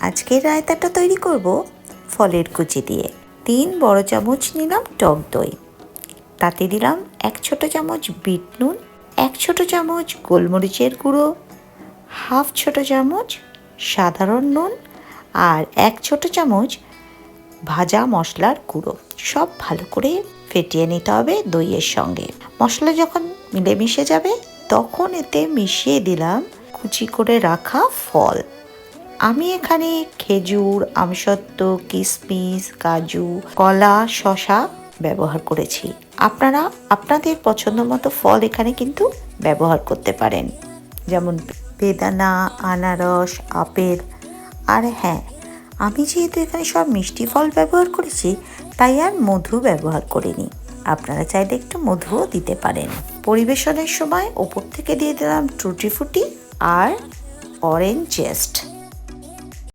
আজকের রায়তাটা তৈরি করব ফলের কুচি দিয়ে। তিন বড় চামচ নিলাম টক দই। তাতে দিলাম এক ছোট চামচ বিট নুন, এক ছোট চামচ গোলমরিচের গুঁড়ো, হাফ ছোট চামচ সাধারণ নুন আর এক ছোট চামচ ভাজা মশলার গুঁড়ো। সব ভালো করে ফেটিয়ে নিতে হবে দইয়ের সঙ্গে। মশলা যখন মিলেমিশে যাবে, তখন এতে মিশিয়ে দিলাম কুচি করে রাখা ফল। আমি এখানে খেজুর আমসত্ত্ব কিশমিশ কাজু, কলা শশা ব্যবহার করেছি। আপনারা আপনাদের পছন্দ মতো ফল এখানে কিন্তু ব্যবহার করতে পারেন। যেমন বেদানা, আনারস, আপেল। আর হ্যাঁ আমি যেহেতু এখানে সব মিষ্টি ফল ব্যবহার করেছি, তাই আর মধু ব্যবহার করিনি। আপনারা চাইলে একটু মধুও দিতে পারেন। পরিবেশনের সময় ওপর থেকে দিয়ে দিলাম টুটি ফুটি আর অরেঞ্জ জেস্ট